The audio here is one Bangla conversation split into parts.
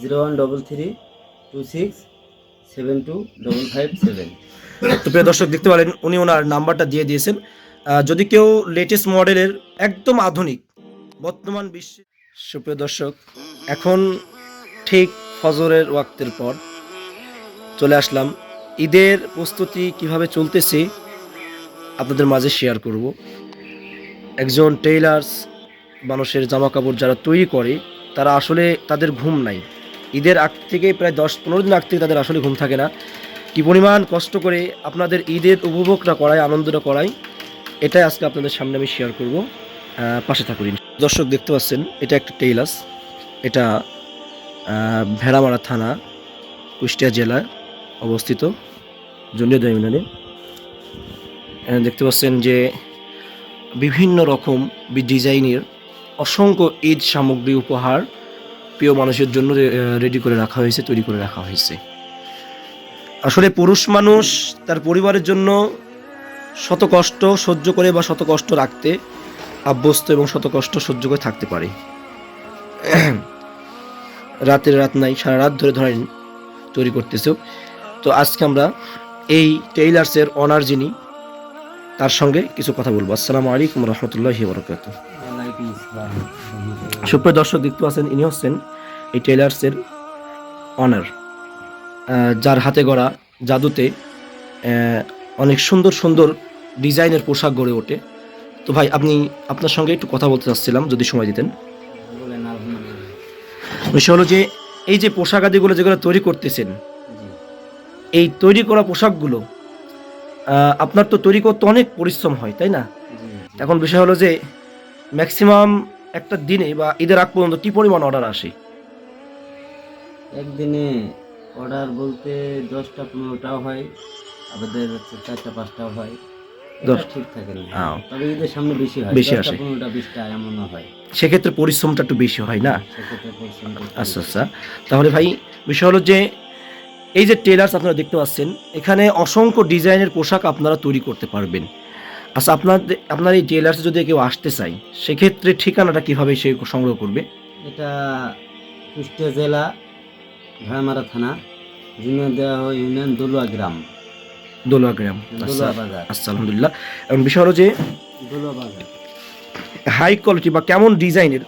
Zero one double three two six seven two double five seven. তো প্রিয় দর্শক, দেখতে পারেন উনি ওনার নাম্বারটা দিয়ে দিয়েছেন। যদি কেউ লেটেস্ট মডেলের একদম আধুনিক বর্তমান বিশ্বে সুপ্রিয় দর্শক, এখন ঠিক ফজরের ওয়াক্তের পর চলে আসলাম। ঈদের প্রস্তুতি কীভাবে চলতেছে আপনাদের মাঝে শেয়ার করব। একজন টেইলার্স মানুষের জামা কাপড় যারা তৈরি করে, তারা আসলে তাদের ঘুম নাই। ঈদের আগ থেকে প্রায় দশ পনেরো দিন আগ থেকে তাদের আসলে ঘুম থাকে না। কি পরিমাণ কষ্ট করে আপনাদের ঈদের উপভোগটা করায়, আনন্দটা করায়, এটাই আজকে আপনাদের সামনে আমি শেয়ার করব। পাশে থাকুন দর্শক, দেখতে পাচ্ছেন, এটা একটা টেইলার্স এটা ভেড়ামারা থানা, কুষ্টিয়া জেলায় অবস্থিত জুনিয়র ইউনিয়নে দেখতে পাচ্ছেন যে বিভিন্ন রকম ডিজাইনের অসংখ্য ঈদ সামগ্রী উপহার প্রিয় মানুষের জন্য রেডি করে রাখা হয়েছে, তৈরি করে রাখা হয়েছে। আসলে পুরুষ মানুষ তার পরিবারের জন্য শত কষ্ট সহ্য করে বা শত কষ্ট রাখতে আভ্যস্ত এবং শত কষ্ট সহ্য করে থাকতে পারে। রাতের রাত নাই, সারা রাত ধরে ধরেন তৈরি করতেছে। তো আজকে আমরা এই টেইলার্সের অনার যিনি, তার সঙ্গে কিছু কথা বলব। আসসালামু আলাইকুম রহমতুল্লাহ বরকাত সুপ্রিয় দর্শক দেখতে পাচ্ছেন ইনি হচ্ছেন এই টেইলার্সের অনার যার হাতে গড়া জাদুতে অনেক সুন্দর সুন্দর ডিজাইনের পোশাক গড়ে ওঠে। তো ভাই আপনি আপনার সঙ্গে একটু কথা বলতে চাচ্ছিলাম যদি সময় দিতেন। বিষয় হলো যে এই যে পোশাক আদিগুলো যেগুলো তৈরি করতেছেন এই তৈরি করা পোশাকগুলো আপনার তো তৈরি করতে অনেক পরিশ্রম হয় তাই না। এখন বিষয় হলো যে ম্যাক্সিমাম একটা দিনে বা ঈদের আগ পর্যন্ত কি পরিমাণ অর্ডার আসে? একদিনে অর্ডার বলতে দশটা পনেরোটাও হয় আমাদের হচ্ছে চারটা পাঁচটাও হয়। দশ- ঠিক থাকে না। তবে ঈদের সামনে বেশি হয় বেশি আসে। পনেরোটা বিশটা এমনও হয়। সেক্ষেত্রে পরিশ্রমটা একটু বেশি হয় না? আচ্ছা আচ্ছা। তাহলে ভাই বিষয় হলো যে এই যে টেলার্স আপনারা দেখতে পাচ্ছেন এখানে অসংখ্য ডিজাইনের পোশাক আপনারা তৈরি করতে পারবেন। আচ্ছা আপনার আপনার এই টেলার্সে যদি কেউ আসতে চাই সেক্ষেত্রে ঠিকানাটা কীভাবে সে সংগ্রহ করবে? এটা কুষ্টিয়া জেলা ভাড়ামারা থানা হয় ইউনিয়ন দলুয়া গ্রাম। দোলোয়া গ্রাম। আচ্ছা আচ্ছা আলহামদুলিল্লাহ। এবং বিষয় হলো যে দলুয়া বাজার। হাই কোয়ালিটি বা কেমন ডিজাইনের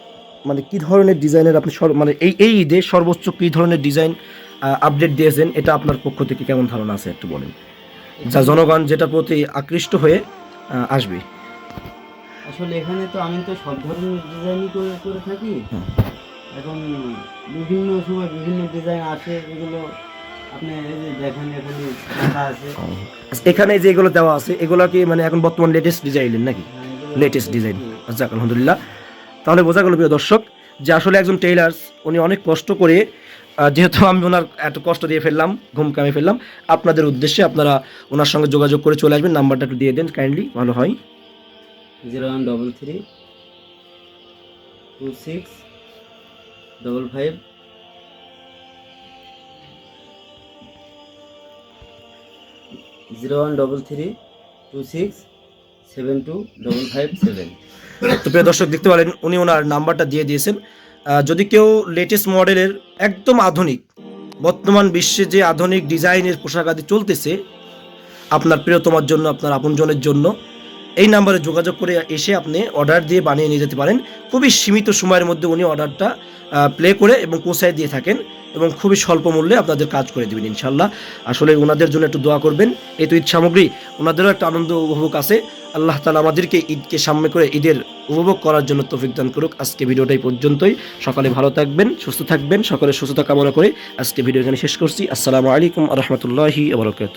মানে কি ধরনের ডিজাইনের আপনি মানে এই এই ঈদে সর্বোচ্চ কি ধরনের ডিজাইন আপডেট দিয়েছেন এটা আপনার পক্ষ থেকে কেমন ধারণা আছে একটু বলেন? যা জনগণ যেটা প্রতি আকৃষ্ট হয়ে আসবে। আসলে এখানে তো আমি তো সব ধরনের ডিজাইনই করে করে থাকি। এখন বিভিন্ন সময় বিভিন্ন ডিজাইন আসে এগুলো আপনি এই যে দেখেন এখানে আচ্ছা, এখানে যে এগুলো দেওয়া আছে এগুলো কি মানে এখন বর্তমান লেটেস্ট ডিজাইনের নাকি? হ্যাঁ, লেটেস্ট ডিজাইন যাক আলহামদুলিল্লাহ। তাহলে বোঝা গেল প্রিয় দর্শক যে আসলে একজন টেইলার্স উনি অনেক কষ্ট করে যেহেতু আমি ওনার এত কষ্ট দিয়ে ফেললাম ঘুম কামে ফেললাম আপনাদের উদ্দেশ্যে আপনারা ওনার সঙ্গে যোগাযোগ করে চলে আসবেন নাম্বারটা একটু দিয়ে দেন কাইন্ডলি ভালো হয়। Zero one double three two six double five. Zero one double three two six seven two double five seven. তো প্রিয় দর্শক দেখতে পারেন উনি ওনার নাম্বারটা দিয়ে দিয়েছেন। যদি কেউ লেটেস্ট মডেলের একদম আধুনিক, বর্তমান বিশ্বে যে আধুনিক ডিজাইনের পোশাক আদি চলতেছে, আপনার প্রিয়তমার জন্য, আপনার আপনজনের জন্য, এই নাম্বারে যোগাযোগ করে এসে আপনি অর্ডার দিয়ে বানিয়ে নিয়ে যেতে পারেন। খুবই সীমিত সময়ের মধ্যে উনি অর্ডারটা প্লে করে এবং পৌঁছায় দিয়ে থাকেন এবং খুবই স্বল্প মূল্যে আপনাদের কাজ করে দেবেন ইনশাল্লাহ আসলে ওনাদের জন্য একটু দোয়া করবেন। এই তো ঈদ সামগ্রী ওনাদেরও একটা আনন্দ উপভোগ আছে। আল্লাহ তালা আমাদেরকে ঈদকে সামনে করে ঈদের উপভোগ করার জন্য তৌফিক দান করুক। আজকে ভিডিওটাই পর্যন্তই। সকালে ভালো থাকবেন, সুস্থ থাকবেন সকলে সুস্থতা কামনা করে আজকে ভিডিও এখানে শেষ করছি। আসসালামু আলাইকুম রহমতুল্লাহি আবরকাত